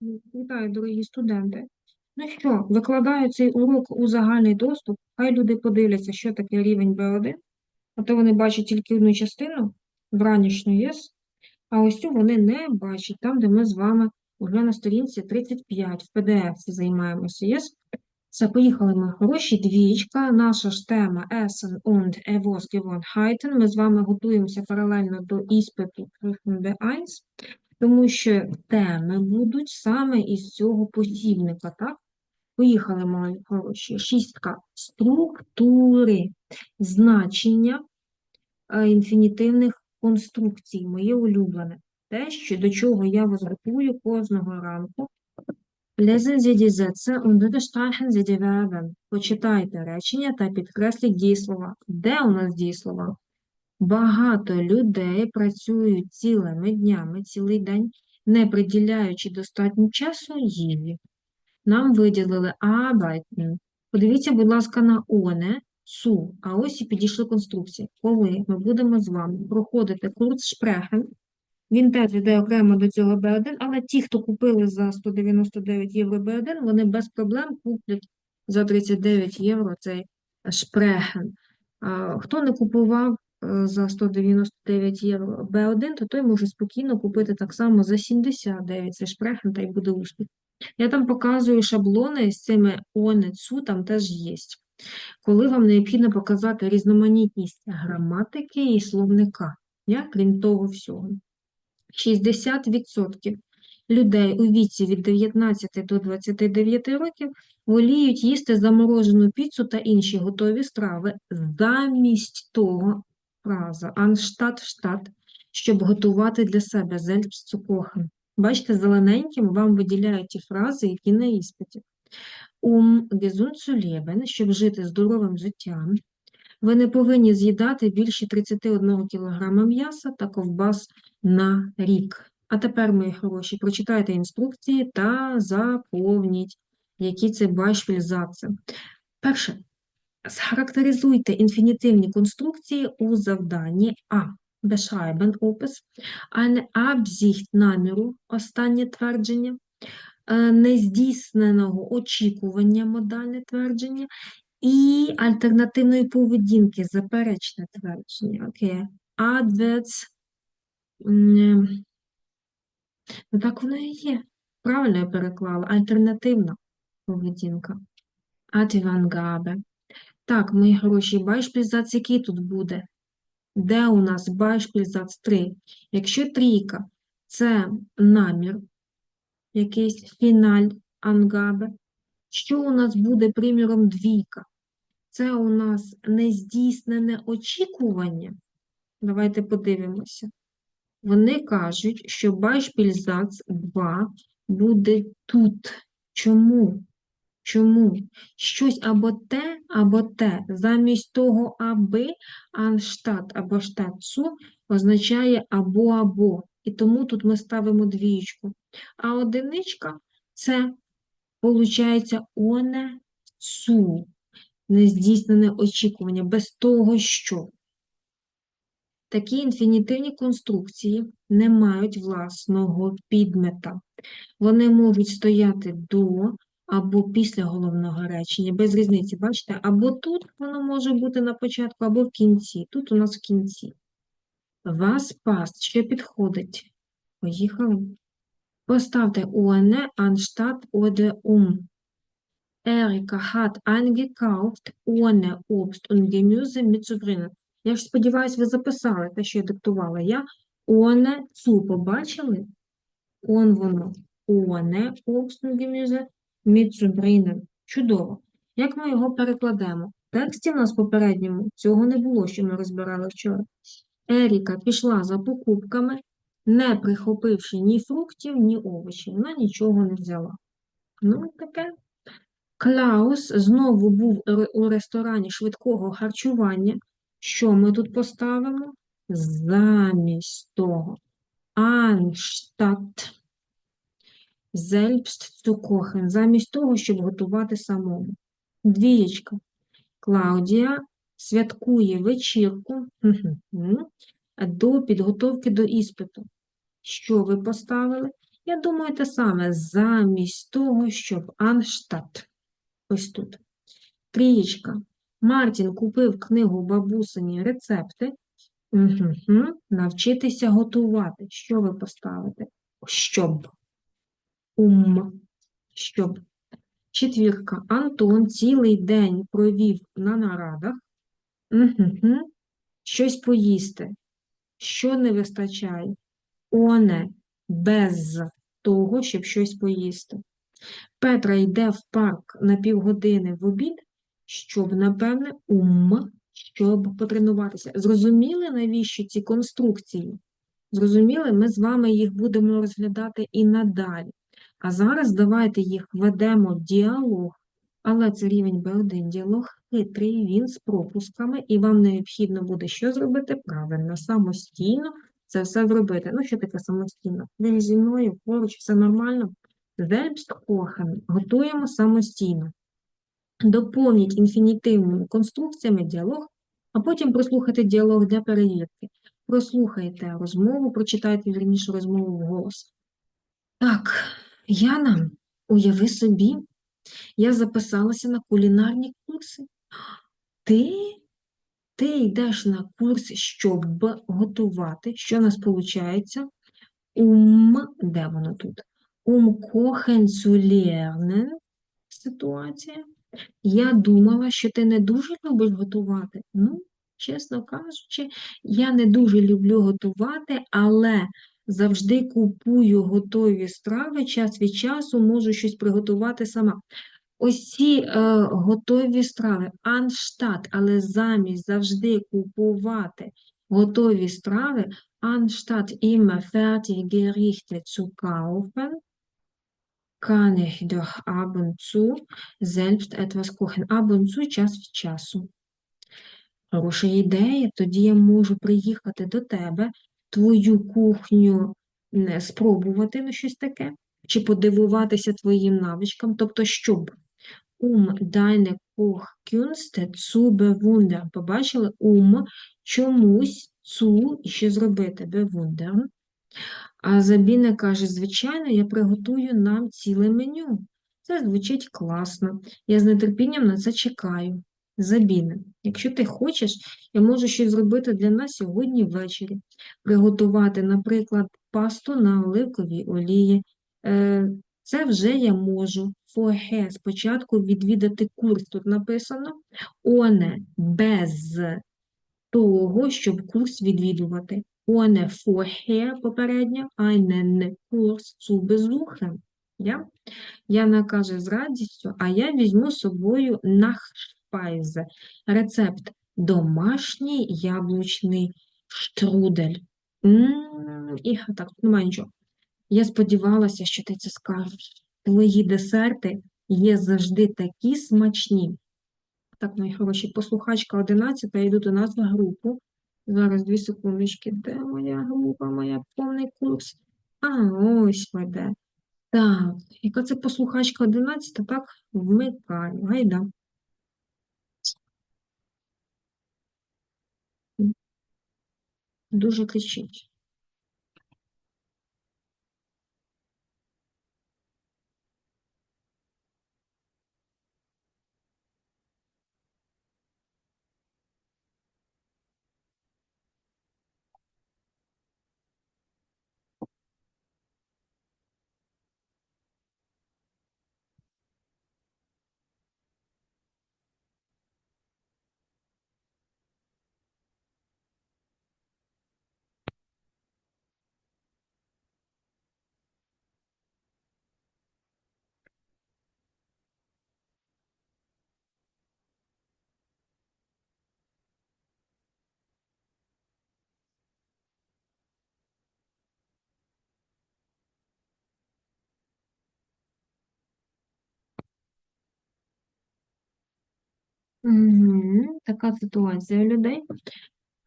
Вітаю, дорогі студенти. Ну що, викладаю цей урок у загальний доступ. Хай люди подивляться, що таке рівень B1, а то вони бачать тільки одну частину вранішню ЄС, а ось цю вони не бачать, там, де ми з вами вже на сторінці 35 в PDF займаємося ЄС. Все, поїхали ми хороші. Двічка. Наша ж тема Essen und Gewohnheiten. Ми з вами готуємося паралельно до іспиту B1 тому що теми будуть саме із цього посібника, так? Поїхали, мої хороші. Шістка. Структури, значення е, інфінітивних конструкцій, моє улюблене. Те, що до чого я вас готую кожного ранку. Lesen Sie die Sätze und unterstreichen Sie die Verben. Почитайте речення та підкресліть дієслова. Де у нас дієслова? Багато людей працюють цілими днями, цілий день, не приділяючи достатньо часу їжі. Нам виділили arbeiten. Подивіться, будь ласка, на оне, су, а ось і підійшли конструкції. Коли ми будемо з вами проходити курс шпрехен, він теж йде окремо до цього B1, але ті, хто купили за 199 євро B1, вони без проблем куплять за 39 євро цей шпрехен. Хто не купував за 199 євро B1, то той може спокійно купити так само за 79 цей шпрехен, та й буде успіх. Я там показую шаблони з цими онецу, там теж є. Коли вам необхідно показати різноманітність граматики і словника, я, крім того всього. 60% людей у віці від 19 до 29 років воліють їсти заморожену піцу та інші готові страви замість того, фраза «anstatt штат, щоб готувати для себе selbst zu kochen». Бачите, зелененьким вам виділяють ті фрази, які на іспиті. Um gesund zu щоб жити здоровим життям, ви не повинні з'їдати більше 31 кг м'яса та ковбас на рік. А тепер, мої хороші, прочитайте інструкції та заповніть, які це Beispielsätze. Перше. Схарактеризуйте інфінітивні конструкції у завданні А. Beschreiben опис, eine Absicht наміру, останнє твердження, е, нездійсненого очікування, модальне твердження, і альтернативної поведінки, заперечне твердження. Окей. М, Ну, так воно і є. Правильно я переклала. Альтернативна поведінка. Адвангаbe. Так, мої хороші, Beispielsatz який тут буде? Де у нас Beispielsatz 3? Якщо трійка – це намір, якийсь фіналь ангабе, що у нас буде приміром двійка? Це у нас нездійснене очікування. Давайте подивимося. Вони кажуть, що Beispielsatz 2 буде тут. Чому? Чому? Щось або те, або те. Замість того аби, анштат або штатсу означає або-або. І тому тут ми ставимо двічку. А одиничка це, виходить, оне су. Нездійснене очікування, без того, що. Такі інфінітивні конструкції не мають власного підмета. Вони можуть стояти до або після головного речення, без різниці, бачите? Або тут воно може бути на початку, або в кінці. Тут у нас в кінці. Вас паст, що підходить? Поїхали. Поставте «ohne» anstatt oder um. Erika hat eingekauft ohne Obst und Gemüse. Я ж сподіваюся, ви записали те, що я диктувала. Я ohne цу побачили? Он воно. Ohne Obst und Gemüse mitzubringen. Чудово. Як ми його перекладемо? В тексті в нас попередньому цього не було, що ми розбирали вчора. Еріка пішла за покупками, не прихопивши ні фруктів, ні овочів. Вона нічого не взяла. Ну, таке. Клаус знову був у ресторані швидкого харчування. Що ми тут поставимо? Замість того. Anstatt selbst zu kochen. Замість того, щоб готувати самому. Двієчка. Клаудія святкує вечірку до підготовки до іспиту. Що ви поставили? Я думаю, те саме замість того, щоб анштат. Ось тут. Трієчка. Мартін купив книгу бабусині рецепти. Угу. Навчитися готувати. Що ви поставите? Щоб. Ум. Щоб. Четвірка. Антон цілий день провів на нарадах. Угу. Щось поїсти. Що не вистачає? Оне без того, щоб щось поїсти. Петра йде в парк на півгодини в обід, щоб, напевне, ум, щоб потренуватися. Зрозуміли, навіщо ці конструкції? Зрозуміли, ми з вами їх будемо розглядати і надалі. А зараз давайте їх ведемо в діалог, але це рівень Б1 діалог хитрий, він з пропусками, і вам необхідно буде що зробити? Правильно, самостійно це все зробити. Ну, що таке самостійно? Ви зі мною поруч, все нормально. Selbstkochen готуємо самостійно. Доповніть інфінітивними конструкціями діалог, а потім прослухайте діалог для перевірки. Прослухайте розмову, прочитайте вірніше розмову вголос. Так, Яна, уяви собі, я записалася на кулінарні курси. Ти ти йдеш на курс, щоб готувати. Що у нас виходить? Ум, де воно тут? Um kochen ситуація. Я думала, що ти не дуже любиш готувати. Ну, чесно кажучи, я не дуже люблю готувати, але завжди купую готові страви, час від часу можу щось приготувати сама. Ось ці е, готові страви, анштат, але замість завжди купувати готові страви, anstatt immer fertige Gerichte zu kaufen, kann ich doch ab und zu selbst etwas kochen. Ab und zu час від часу. Хороша ідея, тоді я можу приїхати до тебе, твою кухню спробувати на щось таке, чи подивуватися твоїм навичкам, тобто, щоб um deine Kochkünste zu bewundern. Побачили um чомусь цу і ще зробити bewundern. А Забіна каже, звичайно, я приготую нам ціле меню. Це звучить класно. Я з нетерпінням на це чекаю. Забіна, якщо ти хочеш, я можу щось зробити для нас сьогодні ввечері. Приготувати, наприклад, пасту на оливковій олії. Е, це вже я можу. Фоге спочатку відвідати курс. Тут написано оне без того, щоб курс відвідувати. Оне vorher попередньо, einen Kurs zu besuchen. Я? Яна каже з радістю, а я візьму з собою Nachspeise. Рецепт домашній яблучний штрудель. М -м -м, і так, тут немає нічого. Я сподівалася, що ти це скажеш. Твої десерти є завжди такі смачні. Так, мої хороші, послухачка 11, я йду до нас в групу. Зараз дві секундочки. Де моя група, моя повний курс? А, ось веде. Так, яка це послухачка 11, так, вмикаю. Гайда. Дуже кричить. Така ситуація у людей.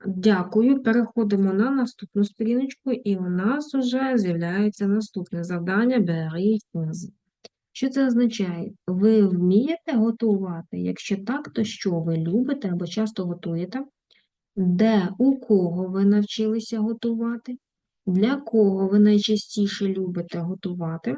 Дякую. Переходимо на наступну сторіночку, і у нас вже з'являється наступне завдання Беріть. Що це означає? Ви вмієте готувати? Якщо так, то що ви любите або часто готуєте? Де у кого ви навчилися готувати? Для кого ви найчастіше любите готувати?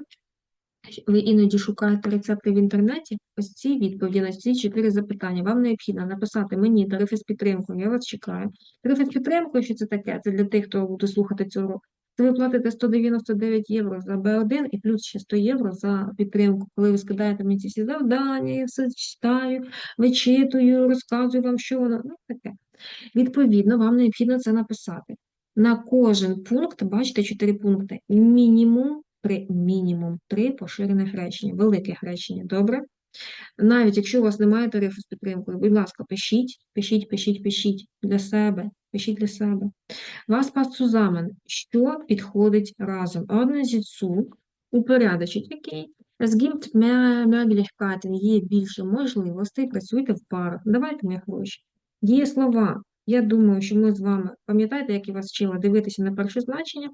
Ви іноді шукаєте рецепти в інтернеті? Ось ці відповіді на ці чотири запитання. Вам необхідно написати мені тарифи з підтримкою, я вас чекаю. Тарифи з підтримкою, що це таке? Це для тих, хто буде слухати цю урок. Це ви платите 199 євро за Б1 і плюс ще 100 євро за підтримку. Коли ви скидаєте мені ці всі завдання, я все читаю, вичитую, розказую вам, що воно. Ну, таке. Відповідно, вам необхідно це написати. На кожен пункт, бачите, чотири пункти. Мінімум три, мінімум три поширених речення, великих речення. Добре? Навіть якщо у вас немає тарифу з підтримкою, будь ласка, пишіть, пишіть, пишіть, пишіть для себе, пишіть для себе. Вас zusammen, що підходить разом. Organization упорядочить, окей. Gibt mehr є більше можливостей, працюйте в парах. Давайте мої гроші. Дієслова. Я думаю, що ми з вами, пам'ятаєте, як я вас вчила дивитися на перше значення?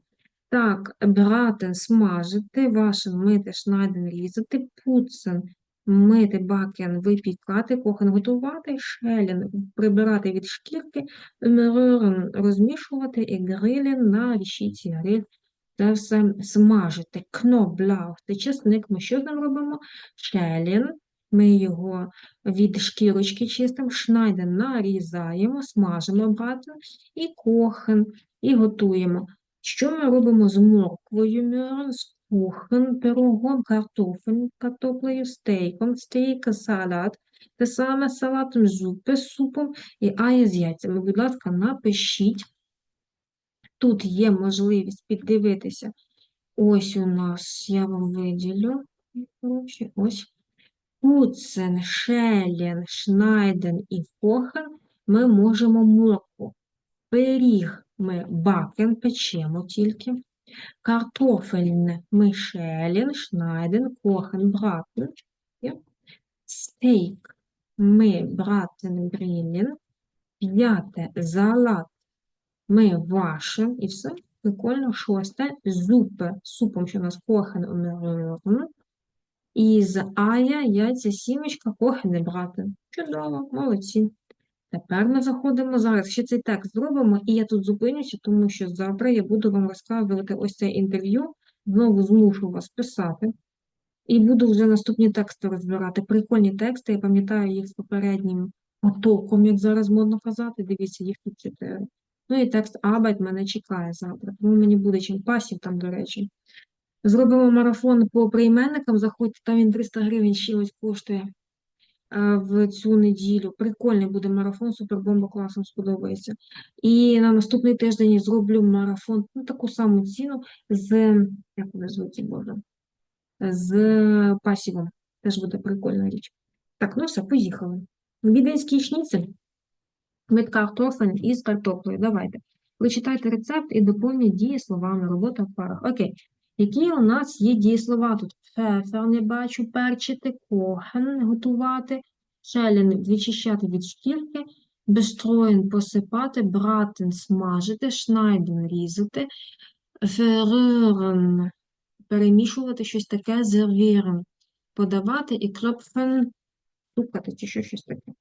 Так, братен, смажити, вашен, мити, шнайден, різати, пуцен, мити, бакен, випікати, кохен, готувати, шелін, прибирати від шкірки, мрорен, розмішувати і грилін на рішіці гриль. Це все смажити. Кноблаух, це чесник. Ми що з ним робимо? Шелін, ми його від шкірочки чистимо, шнайден нарізаємо, смажимо братен і кохен, і готуємо. Що ми робимо з морквою, з кухен, пирогом, картофелем, картоплею, стейком, стейк, салат, те саме салатом, зупи супом і ая з яйцями. Будь ласка, напишіть. Тут є можливість піддивитися. Ось у нас, я вам виділю, коротше, ось. Куцен, шелен, шнайден і фохен ми можемо моркву. Пиріг ми бакен печемо тільки. Картофельне ми шелін, шнайден, кохен, братен. Стейк ми братен, брілін. П'яте салат ми вашим. І все. Прикольно. Шосте. Зупи. Супом, що у нас кохен умерен. І з ая, яйця, сімечка, кохен і братен. Чудово, молодці. Тепер ми заходимо зараз. Ще цей текст зробимо, і я тут зупинюся, тому що завтра я буду вам розказувати ось це інтерв'ю, знову змушу вас писати. І буду вже наступні тексти розбирати. Прикольні тексти, я пам'ятаю їх з попереднім потоком, як зараз модно казати. Дивіться, їх тут чотири. Ну і текст Абайт мене чекає завтра, тому мені буде чим пасів там, до речі. Зробимо марафон по прийменникам, заходьте, там він 300 гривень ще ось коштує в цю неділю. Прикольний буде марафон, супербомба класом сподобається. І на наступний тиждень я зроблю марафон, ну таку саму ціну з, як вони звуться, Боже, з пасівом. Теж буде прикольна річ. Так, ну все, поїхали. Віденський шніцель, mit Kartoffeln із картоплею. Давайте. Прочитайте рецепт і доповніть дієсловами, робота в парах. Окей. Які у нас є дієслова тут? Фефер, не бачу, перчити, кохен, готувати, шелін відчищати від шкірки, бестроєн посипати, братен смажити, шнайден різати, феререн перемішувати щось таке, зервірен подавати і кропфен стукати чи що щось таке.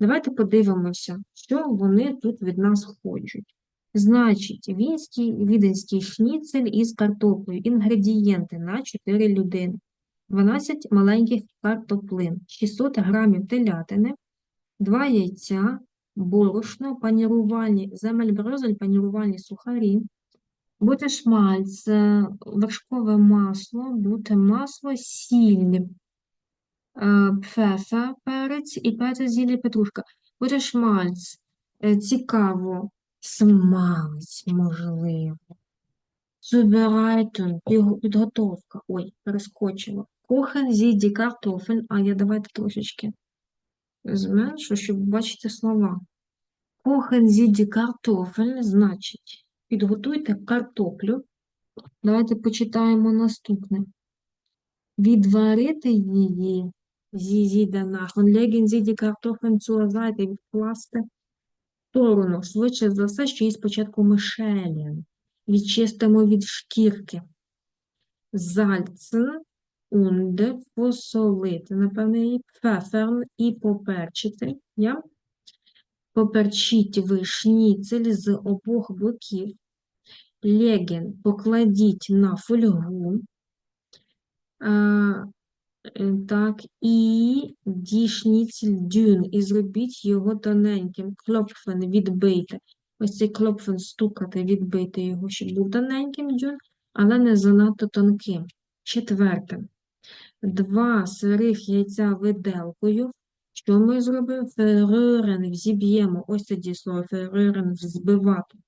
Давайте подивимося, що вони тут від нас хочуть. Значить, вінський, віденський шніцель із картоплею. Інгредієнти на 4 людини. 12 маленьких картоплин, 600 грамів телятини, 2 яйця, борошно, панірувальні, земельброзель, панірувальні сухарі, бутешмальц, вершкове масло, буте масло, сіль, пфефа, перець і петезілі петрушка. Бутешмальц, цікаво, смалець, можливо. Zubereitung, підготовка. Ой, перескочила. Кохен зі картофель. А я давайте трошечки зменшу, щоб бачити слова. Кохен зі картофель, значить, підготуйте картоплю. Давайте почитаємо наступне. Відварити її зі und legen Sie die Kartoffeln zur відкласти сторону, швидше за все, що її спочатку мишелін. Відчистимо від шкірки. Зальцен, унде, посолити, напевне, її пфеферн і поперчити. Я? Поперчіть ви шніцель з обох боків. Legen покладіть на фольгу. Е, так, і Schnitzel dünn, і зробіть його тоненьким. Klopfen відбийте. Ось цей клопфен стукати, відбити його, щоб був тоненьким дюн, але не занадто тонким. Четверте. Два сирих яйця виделкою. Що ми зробимо? Verrühren, взіб'ємо. Ось це дієслово verrühren, взбивати.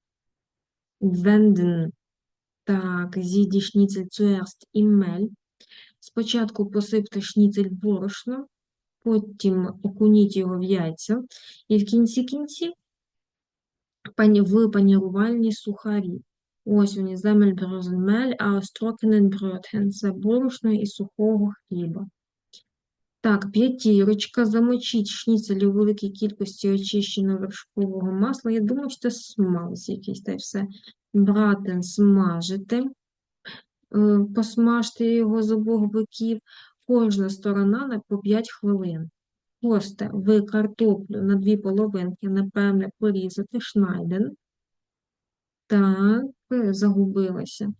Wenden. Так, зі Schnitzel zuerst im Mehl. Спочатку посипте шніцель борошном, потім окуніть його в яйця, і в кінці кінці в панірувальні сухарі. Ось вони Semmelbröselmehl aus trockenen Brötchen. Це борошно із сухого хліба. Так, п'ятірочка. Замочіть шніцель у великій кількості очищеного вершкового масла. Я думаю, що це смалець якийсь, та все. Братен смажити. Посмажте його з обох боків. Кожна сторона на по 5 хвилин. Просто ви картоплю на дві половинки, напевне, порізати шнайден. Так, е, загубилася.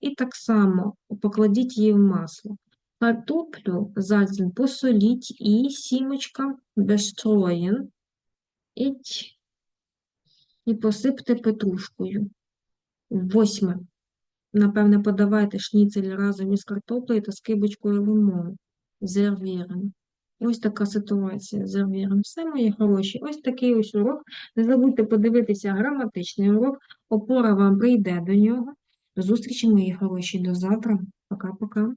І так само покладіть її в масло. Картоплю зальцем посоліть і сімочка. І, і посипте петрушкою. Восьме. Напевне, подавайте шніцель разом із картоплею та скибочкою лимону. Зервірен. Ось така ситуація з зервірен. Все, мої хороші. Ось такий ось урок. Не забудьте подивитися граматичний урок. Опора вам прийде до нього. До зустрічі, мої хороші. До завтра. Пока-пока.